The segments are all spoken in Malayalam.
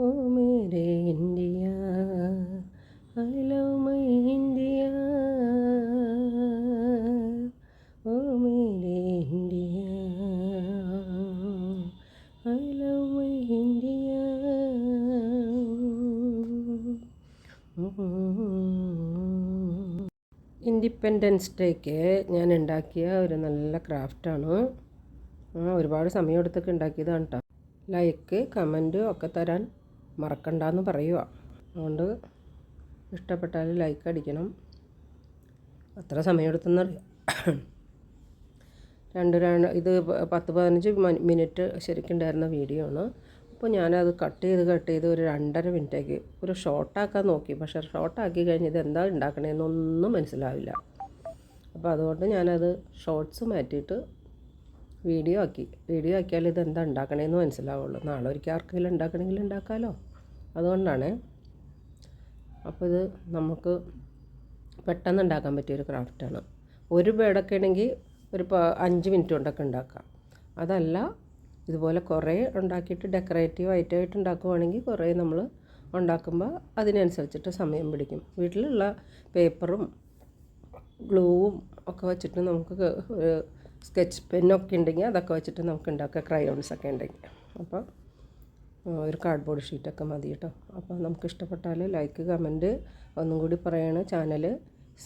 Oh Mere India I love my India. Oh Mere India I love my India. Independence ഡേക്ക് ഞാൻ ഉണ്ടാക്കിയ ഒരു നല്ല ക്രാഫ്റ്റാണ് ഒരുപാട് സമയം എടുത്തൊക്കെ ഉണ്ടാക്കിയതാണ് കേട്ടോ ലൈക്ക് കമന്റ് ഒക്കെ തരാൻ മറക്കണ്ടെന്ന് പറയുക. അതുകൊണ്ട് ഇഷ്ടപ്പെട്ടാൽ ലൈക്ക് അടിക്കണം. അത്ര സമയമെടുത്തെന്നറിയാം രണ്ട് രണ്ട് ഇത് പത്ത് പതിനഞ്ച് മിനിറ്റ് ശരിക്കുണ്ടായിരുന്ന വീഡിയോ ആണ്. അപ്പോൾ ഞാനത് കട്ട് ചെയ്ത് കട്ട് ചെയ്ത് ഒരു രണ്ടര മിനിറ്റേക്ക് ഒരു ഷോർട്ടാക്കാൻ നോക്കി. പക്ഷേ ഷോർട്ടാക്കി കഴിഞ്ഞ് ഇത് എന്താ ഉണ്ടാക്കണേന്നൊന്നും മനസ്സിലാവില്ല. അപ്പോൾ അതുകൊണ്ട് ഞാനത് ഷോർട്സ് മാറ്റിയിട്ട് വീഡിയോ ആക്കി. വീഡിയോ ആക്കിയാൽ ഇത് എന്താ ഉണ്ടാക്കണേന്ന് മനസ്സിലാവുള്ളൂ. നാളെ ഒരിക്കൽ ആർക്കെങ്കിലും ഉണ്ടാക്കണമെങ്കിൽ ഉണ്ടാക്കാമല്ലോ അതുകൊണ്ടാണ് അപ്പോൾ ഇത് നമുക്ക് പെട്ടെന്ന് ഉണ്ടാക്കാൻ പറ്റിയൊരു ക്രാഫ്റ്റാണ്. ഒരു ബേഡൊക്കെ ആണെങ്കിൽ ഒരു അഞ്ച് മിനിറ്റ് കൊണ്ടൊക്കെ ഉണ്ടാക്കാം. അതല്ല ഇതുപോലെ കുറേ ഉണ്ടാക്കിയിട്ട് ഡെക്കറേറ്റീവ് ആയിട്ടായിട്ട് ഉണ്ടാക്കുവാണെങ്കിൽ കുറേ നമ്മൾ ഉണ്ടാക്കുമ്പോൾ അതിനനുസരിച്ചിട്ട് സമയം പിടിക്കും. വീട്ടിലുള്ള പേപ്പറും ഗ്ലൂവും ഒക്കെ വെച്ചിട്ട് നമുക്ക് സ്കെച്ച് പെന്നൊക്കെ ഉണ്ടെങ്കിൽ അതൊക്കെ വെച്ചിട്ട് നമുക്ക് ഉണ്ടാക്കാം ക്രയോൺസൊക്കെ ഉണ്ടെങ്കിൽ. അപ്പോൾ ഒരു കാർഡ്ബോർഡ് ഷീറ്റൊക്കെ മതി കേട്ടോ. അപ്പോൾ നമുക്ക് ഇഷ്ടപ്പെട്ടാൽ ലൈക്ക് കമന്റ് ഒന്നും കൂടി പറയണേ. ചാനൽ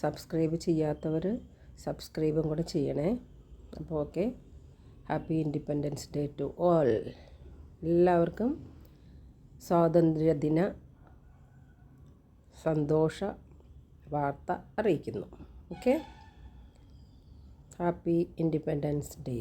സബ്സ്ക്രൈബ് ചെയ്യാത്തവർ സബ്സ്ക്രൈബും കൂടെ ചെയ്യണേ. അപ്പോൾ okay happy independence day to all എല്ലാവർക്കും സ്വാതന്ത്ര്യദിന സന്തോഷ വാർത്ത അറിയിക്കുന്നു. Okay happy independence day